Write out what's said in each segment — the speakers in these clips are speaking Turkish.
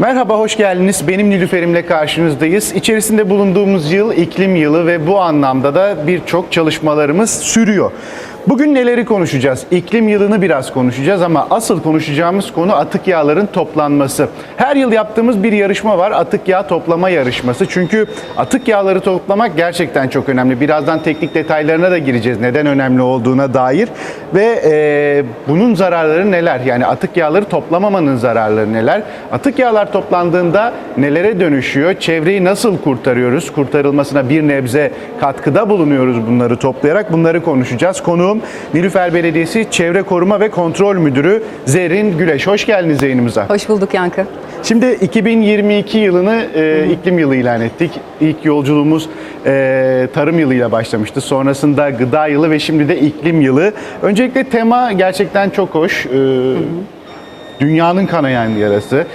Merhaba, hoş geldiniz. Benim Nilüfer'imle karşınızdayız. İçerisinde bulunduğumuz yıl iklim yılı ve bu anlamda da birçok çalışmalarımız sürüyor. Bugün neleri konuşacağız? İklim yılını biraz konuşacağız ama asıl konuşacağımız konu atık yağların toplanması. Her yıl yaptığımız bir yarışma var, atık yağ toplama yarışması. Çünkü atık yağları toplamak gerçekten çok önemli. Birazdan teknik detaylarına da gireceğiz neden önemli olduğuna dair. Ve e, bunun zararları neler? Yani atık yağları toplamamanın zararları neler? Atık yağlar toplandığında nelere dönüşüyor? Çevreyi nasıl kurtarıyoruz? Kurtarılmasına bir nebze katkıda bulunuyoruz bunları toplayarak. Bunları konuşacağız. Konuğum Nilüfer Belediyesi Çevre Koruma ve Kontrol Müdürü Zerrin Güleş. Hoş geldiniz yayınımıza. Hoş bulduk Yankı. Şimdi 2022 yılını e, iklim yılı ilan ettik. İlk yolculuğumuz e, tarım yılıyla başlamıştı. Sonrasında gıda yılı ve şimdi de iklim yılı. Öncelikle tema gerçekten çok hoş. E, Dünyanın kanayan yarası.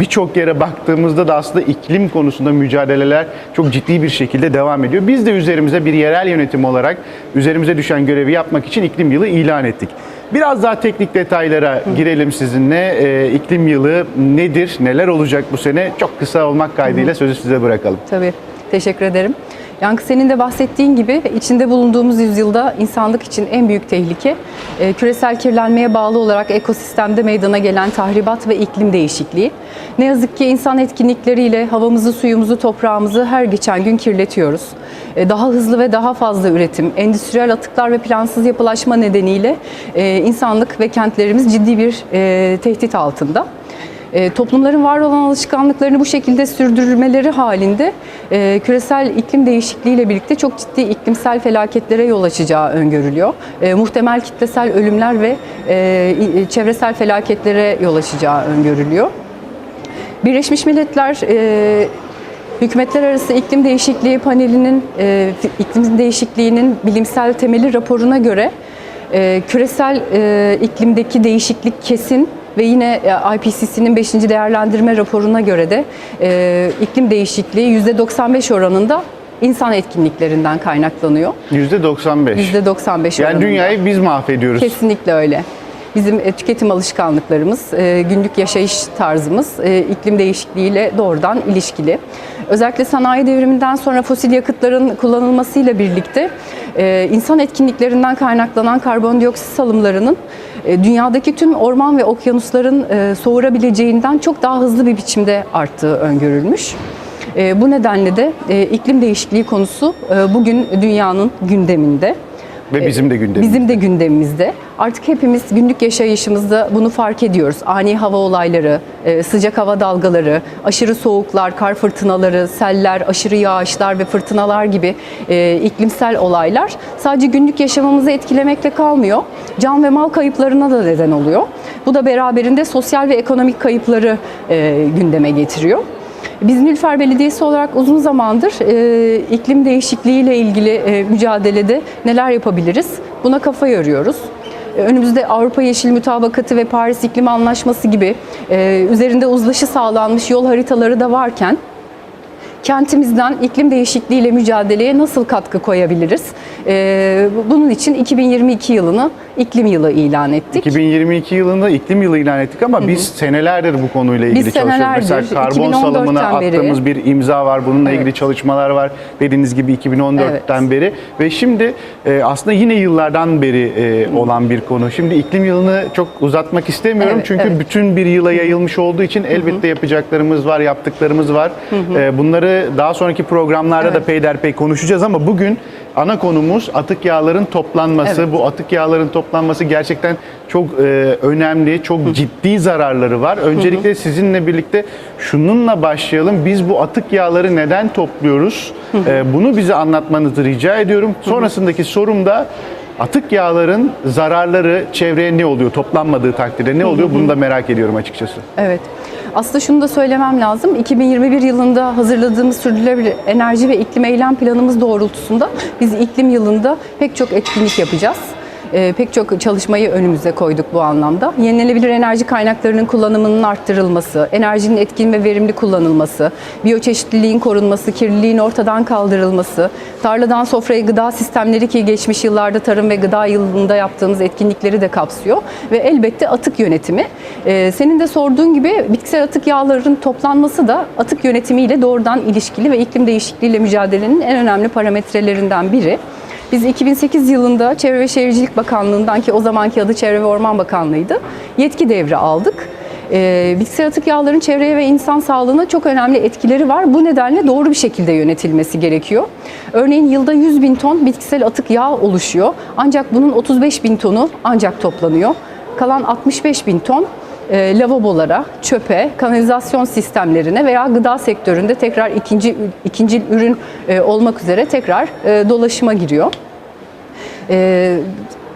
Birçok yere baktığımızda da aslında iklim konusunda mücadeleler çok ciddi bir şekilde devam ediyor. Biz de üzerimize bir yerel yönetim olarak üzerimize düşen görevi yapmak için iklim yılı ilan ettik. Biraz daha teknik detaylara girelim sizinle. Ee, iklim yılı nedir, neler olacak bu sene? Çok kısa olmak kaydıyla sözü size bırakalım. Tabii. Teşekkür ederim. Yankı senin de bahsettiğin gibi içinde bulunduğumuz yüzyılda insanlık için en büyük tehlike e, küresel kirlenmeye bağlı olarak ekosistemde meydana gelen tahribat ve iklim değişikliği. Ne yazık ki insan etkinlikleriyle havamızı, suyumuzu, toprağımızı her geçen gün kirletiyoruz. E, Daha hızlı ve daha fazla üretim, endüstriyel atıklar ve plansız yapılaşma nedeniyle e, insanlık ve kentlerimiz ciddi bir tehdit altında. E, toplumların var olan alışkanlıklarını bu şekilde sürdürmeleri halinde e, küresel iklim değişikliğiyle birlikte çok ciddi iklimsel felaketlere yol açacağı öngörülüyor. E, muhtemel kitlesel ölümler ve e, i- çevresel felaketlere yol açacağı öngörülüyor. Birleşmiş Milletler e, Hükümetler Arası İklim Değişikliği Paneli'nin e, iklim değişikliğinin bilimsel temeli raporuna göre e, küresel e, iklimdeki değişiklik kesin ve yine e, IPCC'nin 5. değerlendirme raporuna göre de e, iklim değişikliği %95 oranında insan etkinliklerinden kaynaklanıyor. %95. %95 Yani oranında. dünyayı biz mahvediyoruz. Kesinlikle öyle. Bizim e, tüketim alışkanlıklarımız, e, günlük yaşayış tarzımız iklim değişikliğiyle doğrudan ilişkili. Özellikle sanayi devriminden sonra fosil yakıtların kullanılmasıyla birlikte e, insan etkinliklerinden kaynaklanan karbondioksit salımlarının e, dünyadaki tüm orman ve okyanusların e, soğurabileceğinden çok daha hızlı bir biçimde arttığı öngörülmüş. Bu nedenle de iklim değişikliği konusu bugün dünyanın gündeminde. Ve bizim de gündemimiz. Bizim de gündemimizde. Artık hepimiz günlük yaşayışımızda bunu fark ediyoruz. Ani hava olayları, e, sıcak hava dalgaları, aşırı soğuklar, kar fırtınaları, seller, aşırı yağışlar ve fırtınalar gibi e, iklimsel olaylar sadece günlük yaşamımızı etkilemekle kalmıyor. Can ve mal kayıplarına da neden oluyor. Bu da beraberinde sosyal ve ekonomik kayıpları e, gündeme getiriyor. Biz Nilüfer Belediyesi olarak uzun zamandır e, iklim değişikliğiyle ilgili e, mücadelede neler yapabiliriz? Buna kafa yoruyoruz. Önümüzde Avrupa Yeşil Mutabakatı ve Paris İklim Anlaşması gibi e, üzerinde uzlaşı sağlanmış yol haritaları da varken kentimizden iklim değişikliğiyle mücadeleye nasıl katkı koyabiliriz? E, bunun için 2022 yılını iklim yılı ilan ettik. 2022 yılında iklim yılı ilan ettik ama biz senelerdir bu konuyla ilgili çalışıyoruz. senelerdir, Mesela karbon 2014'ten salımına beri. attığımız bir imza var. Bununla Evet. ilgili çalışmalar var. Dediğiniz gibi 2014'ten beri ve şimdi e, aslında yine yıllardan beri e, olan bir konu. Şimdi iklim yılını çok uzatmak istemiyorum Evet, çünkü evet. bütün bir yıla yayılmış olduğu için elbette yapacaklarımız var, yaptıklarımız var. E, bunları daha sonraki programlarda da Evet. peyderpey konuşacağız ama bugün ana konumuz atık yağların toplanması. Evet. Bu atık yağların toplanması gerçekten çok e, önemli, çok ciddi zararları var. Öncelikle sizinle birlikte şununla başlayalım. Biz bu atık yağları neden topluyoruz? E, bunu bize anlatmanızı rica ediyorum. Sonrasındaki sorum da atık yağların zararları çevreye ne oluyor? Toplanmadığı takdirde ne oluyor? Bunu da merak ediyorum açıkçası. Evet. Aslında şunu da söylemem lazım. 2021 yılında hazırladığımız sürdürülebilir enerji ve iklim eylem planımız doğrultusunda biz iklim yılında pek çok etkinlik yapacağız. E, pek çok çalışmayı önümüze koyduk bu anlamda. Yenilenebilir enerji kaynaklarının kullanımının arttırılması, enerjinin etkin ve verimli kullanılması, biyoçeşitliliğin korunması, kirliliğin ortadan kaldırılması, tarladan sofraya gıda sistemleri ki geçmiş yıllarda tarım ve gıda yılında yaptığımız etkinlikleri de kapsıyor ve elbette atık yönetimi. E, senin de sorduğun gibi bitkisel atık yağlarının toplanması da atık yönetimiyle doğrudan ilişkili ve iklim değişikliğiyle mücadelenin en önemli parametrelerinden biri. Biz 2008 yılında Çevre ve Şehircilik Bakanlığı'ndan ki o zamanki adı Çevre ve Orman Bakanlığı'ydı yetki devri aldık. Ee, bitkisel atık yağların çevreye ve insan sağlığına çok önemli etkileri var. Bu nedenle doğru bir şekilde yönetilmesi gerekiyor. Örneğin yılda 100 bin ton bitkisel atık yağ oluşuyor. Ancak bunun 35 bin tonu ancak toplanıyor. Kalan 65 bin ton e, lavabolara, çöpe, kanalizasyon sistemlerine veya gıda sektöründe tekrar ikinci ikinci ürün e, olmak üzere tekrar e, dolaşıma giriyor. E,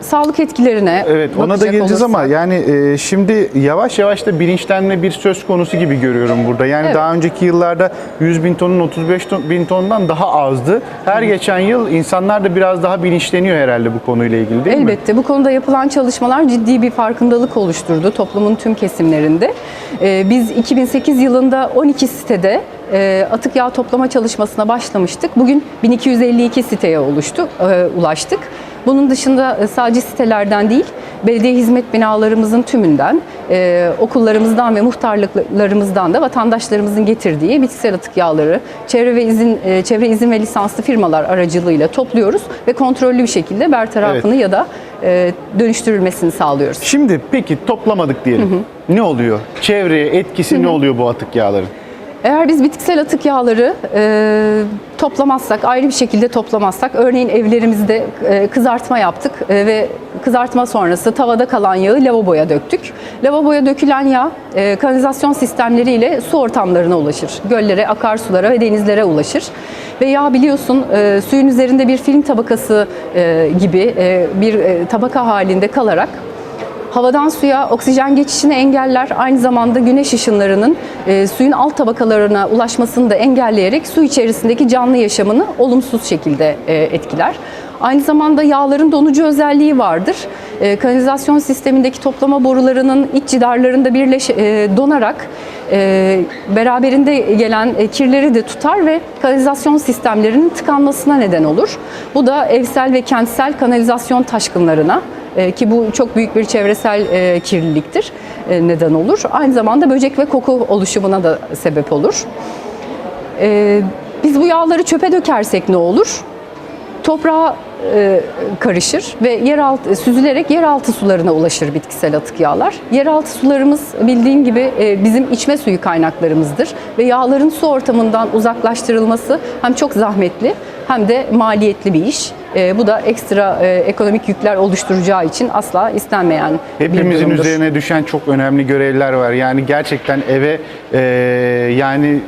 sağlık etkilerine Evet ona da geleceğiz ama olursak- yani e, şimdi yavaş yavaş da bilinçlenme bir söz konusu gibi görüyorum burada. Yani Evet. daha önceki yıllarda 100 bin tonun 35 ton- bin tondan daha azdı. Her geçen yıl insanlar da biraz daha bilinçleniyor herhalde bu konuyla ilgili değil mi? Elbette bu konuda yapılan çalışmalar ciddi bir farkındalık oluşturdu toplumun tüm kesimlerinde. Ee, biz 2008 yılında 12 sitede e, atık yağ toplama çalışmasına başlamıştık. Bugün 1252 siteye oluştu, e, ulaştık. Bunun dışında e, sadece sitelerden değil, belediye hizmet binalarımızın tümünden, e, okullarımızdan ve muhtarlıklarımızdan da vatandaşlarımızın getirdiği bitkisel atık yağları çevre ve izin e, çevre izin ve lisanslı firmalar aracılığıyla topluyoruz ve kontrollü bir şekilde bertarafını ya da e, dönüştürülmesini sağlıyoruz. Şimdi peki toplamadık diyelim. Ne oluyor? Çevreye etkisi ne oluyor bu atık yağların? Eğer biz bitkisel atık yağları e, toplamazsak, ayrı bir şekilde toplamazsak, örneğin evlerimizde e, kızartma yaptık e, ve kızartma sonrası tavada kalan yağı lavaboya döktük. Lavaboya dökülen yağ e, kanalizasyon sistemleriyle su ortamlarına ulaşır. Göllere, akarsulara ve denizlere ulaşır. Ve yağ biliyorsun e, suyun üzerinde bir film tabakası e, gibi e, bir e, tabaka halinde kalarak Havadan suya oksijen geçişini engeller. Aynı zamanda güneş ışınlarının e, suyun alt tabakalarına ulaşmasını da engelleyerek su içerisindeki canlı yaşamını olumsuz şekilde e, etkiler. Aynı zamanda yağların donucu özelliği vardır. E, kanalizasyon sistemindeki toplama borularının iç cidarlarında birleş e, donarak e, beraberinde gelen e, kirleri de tutar ve kanalizasyon sistemlerinin tıkanmasına neden olur. Bu da evsel ve kentsel kanalizasyon taşkınlarına ki bu çok büyük bir çevresel e, kirliliktir e, neden olur. Aynı zamanda böcek ve koku oluşumuna da sebep olur. E, biz bu yağları çöpe dökersek ne olur? Toprağa e, karışır ve yeraltı süzülerek yeraltı sularına ulaşır bitkisel atık yağlar. Yeraltı sularımız bildiğin gibi e, bizim içme suyu kaynaklarımızdır ve yağların su ortamından uzaklaştırılması hem çok zahmetli hem de maliyetli bir iş. E, bu da ekstra e, ekonomik yükler oluşturacağı için asla istenmeyen bir Hepimizin durumdur. üzerine düşen çok önemli görevler var. Yani gerçekten eve e, yani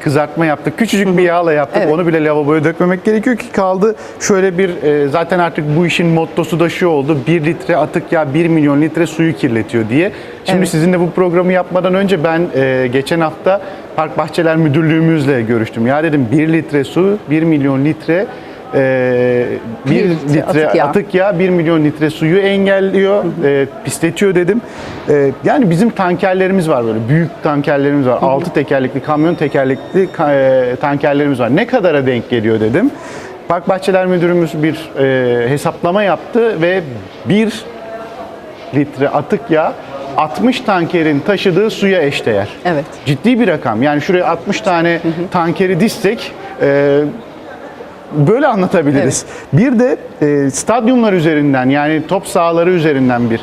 kızartma yaptık. Küçücük bir yağla yaptık. Evet. Onu bile lavaboya dökmemek gerekiyor ki kaldı şöyle bir e, zaten artık bu işin mottosu da şu oldu. 1 litre atık yağ 1 milyon litre suyu kirletiyor diye. Şimdi Evet. sizinle bu programı yapmadan önce ben e, geçen hafta Park Bahçeler Müdürlüğümüzle görüştüm. Ya dedim 1 litre su 1 milyon litre e, 1 Bir litre, litre atık, atık yağ yağ. 1 milyon litre suyu engelliyor, e, pisletiyor dedim. E, yani bizim tankerlerimiz var böyle büyük tankerlerimiz var. 6 tekerlekli, kamyon tekerlekli e, tankerlerimiz var. Ne kadara denk geliyor dedim. Park Bahçeler Müdürümüz bir e, hesaplama yaptı ve 1 litre atık yağ 60 tankerin taşıdığı suya eşdeğer. Evet. Ciddi bir rakam. Yani şuraya 60 tane tankeri dizsek e, böyle anlatabiliriz. Bir de e, stadyumlar üzerinden yani top sahaları üzerinden bir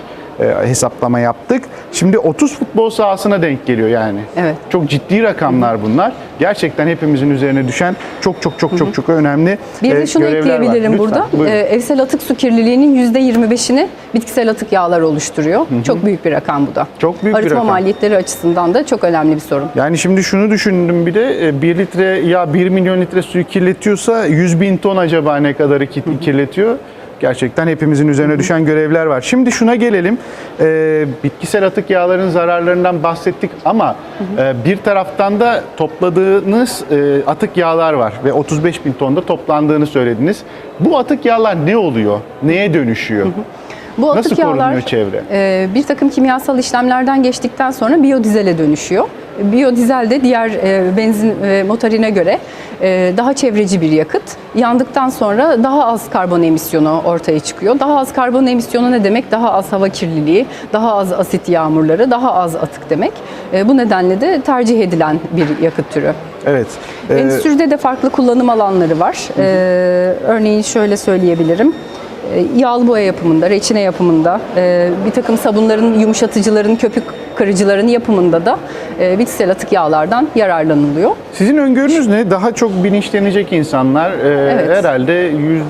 hesaplama yaptık. Şimdi 30 futbol sahasına denk geliyor yani. Evet. Çok ciddi rakamlar bunlar. Gerçekten hepimizin üzerine düşen çok çok çok çok çok önemli Bir e, de şunu görevler var. ekleyebilirim burada. buyurun. Ee, evsel atık su kirliliğinin %25'ini bitkisel atık yağlar oluşturuyor. Çok büyük bir rakam bu da. Çok büyük bir Arıtma rakam. maliyetleri açısından da çok önemli bir sorun. Yani şimdi şunu düşündüm bir de 1 litre ya 1 milyon litre suyu kirletiyorsa 100 bin ton acaba ne kadarı ki- kirletiyor? Gerçekten hepimizin üzerine düşen görevler var. Şimdi şuna gelelim. Ee, bitkisel atık yağların zararlarından bahsettik ama e, bir taraftan da topladığınız e, atık yağlar var ve 35 bin tonda toplandığını söylediniz. Bu atık yağlar ne oluyor? Neye dönüşüyor? Bu atık Nasıl yağlar korunuyor çevre? e, bir takım kimyasal işlemlerden geçtikten sonra biyodizele dönüşüyor. Biyodizel de diğer e, benzin e, motorine göre e, daha çevreci bir yakıt. Yandıktan sonra daha az karbon emisyonu ortaya çıkıyor. Daha az karbon emisyonu ne demek? Daha az hava kirliliği, daha az asit yağmurları, daha az atık demek. Bu nedenle de tercih edilen bir yakıt türü. Evet. Endüstride de farklı kullanım alanları var. Ee, örneğin şöyle söyleyebilirim. Yağlı boya yapımında, reçine yapımında, e, bir takım sabunların, yumuşatıcıların, köpük kırıcıların yapımında da e, bitkisel atık yağlardan yararlanılıyor. Sizin öngörünüz ne? Daha çok bilinçlenecek insanlar e, Evet. herhalde yüz,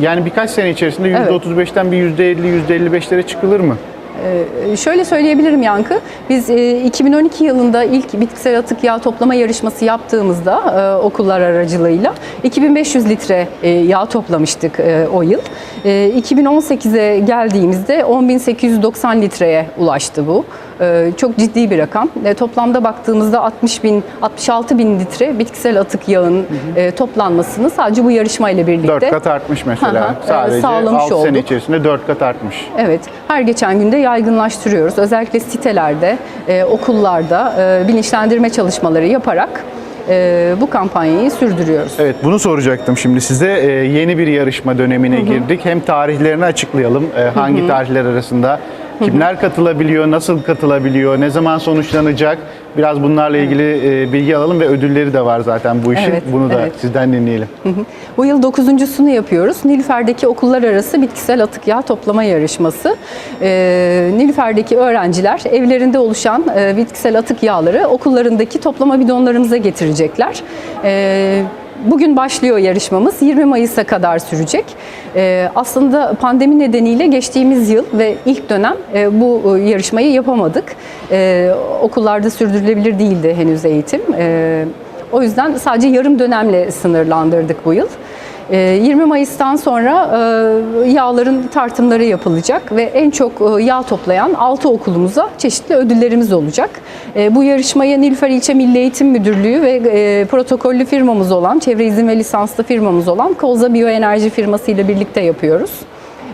yani birkaç sene içerisinde Evet. %35'ten bir %50, %55'lere çıkılır mı? Ee, Şöyle söyleyebilirim Yankı, biz e, 2012 yılında ilk bitkisel atık yağ toplama yarışması yaptığımızda e, okullar aracılığıyla 2500 litre e, yağ toplamıştık e, o yıl. E, 2018'e geldiğimizde 10.890 litreye ulaştı bu. E, Çok ciddi bir rakam. E, Toplamda baktığımızda 60 bin, 66 bin litre bitkisel atık yağın e, toplanmasını sadece bu yarışmayla birlikte 4 kat artmış mesela. Hı hı, Sadece sağlamış 6 sene olduk. içerisinde 4 kat artmış. Evet, her geçen günde yaygınlaştırıyoruz. Özellikle sitelerde, e, okullarda e, bilinçlendirme çalışmaları yaparak e, bu kampanyayı sürdürüyoruz. Evet bunu soracaktım şimdi size. Ee, yeni bir yarışma dönemine girdik. Hem tarihlerini açıklayalım. Ee, hangi tarihler arasında kimler katılabiliyor, nasıl katılabiliyor, ne zaman sonuçlanacak? Biraz bunlarla ilgili e, bilgi alalım ve ödülleri de var zaten bu işin. Evet, Bunu da evet. sizden dinleyelim. Bu yıl dokuzuncusunu yapıyoruz. Nilüfer'deki okullar arası bitkisel atık yağ toplama yarışması. Ee, Nilüfer'deki öğrenciler evlerinde oluşan e, bitkisel atık yağları okullarındaki toplama bidonlarımıza getirecekler. Ee, Bugün başlıyor yarışmamız. 20 Mayıs'a kadar sürecek. Ee, aslında pandemi nedeniyle geçtiğimiz yıl ve ilk dönem e, bu e, yarışmayı yapamadık. Ee, okullarda sürdürülebilir değildi henüz eğitim. Ee, o yüzden sadece yarım dönemle sınırlandırdık bu yıl. Ee, 20 Mayıs'tan sonra e, yağların tartımları yapılacak ve en çok e, yağ toplayan 6 okulumuza çeşitli ödüllerimiz olacak. E, Bu yarışmayı Nilüfer İlçe Milli Eğitim Müdürlüğü ve protokollü firmamız olan, çevre izin ve lisanslı firmamız olan Kozla Biyoenerji firması ile birlikte yapıyoruz.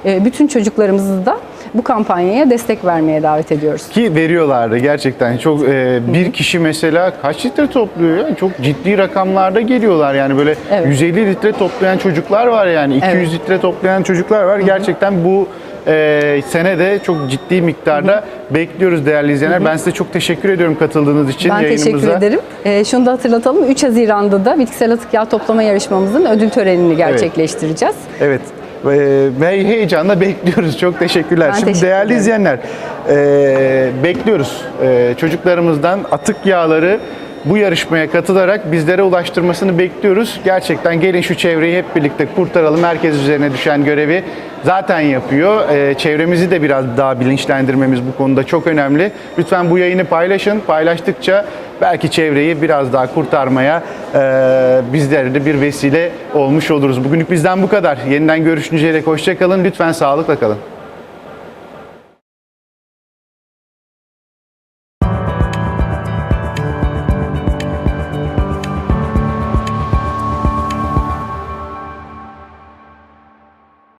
E, Bütün çocuklarımızı da bu kampanyaya destek vermeye davet ediyoruz. Ki veriyorlardı gerçekten. Çok e, bir kişi mesela kaç litre topluyor ya? Çok ciddi rakamlarda geliyorlar. Yani böyle Evet. 150 litre toplayan çocuklar var yani. 200 Evet. litre toplayan çocuklar var. Gerçekten bu e, sene de çok ciddi miktarda bekliyoruz değerli izleyenler. Ben size çok teşekkür ediyorum katıldığınız için Ben yayınımıza. teşekkür ederim. Ee, şunu da hatırlatalım. 3 Haziran'da da bitkisel atık yağ toplama yarışmamızın ödül törenini gerçekleştireceğiz. Evet. Ve ve heyecanla bekliyoruz. Çok teşekkürler. Ben Şimdi teşekkür değerli ederim. izleyenler, e, bekliyoruz. E, çocuklarımızdan atık yağları bu yarışmaya katılarak bizlere ulaştırmasını bekliyoruz. Gerçekten gelin şu çevreyi hep birlikte kurtaralım. Herkes üzerine düşen görevi zaten yapıyor. E, çevremizi de biraz daha bilinçlendirmemiz bu konuda çok önemli. Lütfen bu yayını paylaşın. Paylaştıkça belki çevreyi biraz daha kurtarmaya e, bizlere de bir vesile olmuş oluruz. Bugünlük bizden bu kadar. Yeniden görüşünceye dek hoşça kalın. Lütfen sağlıkla kalın.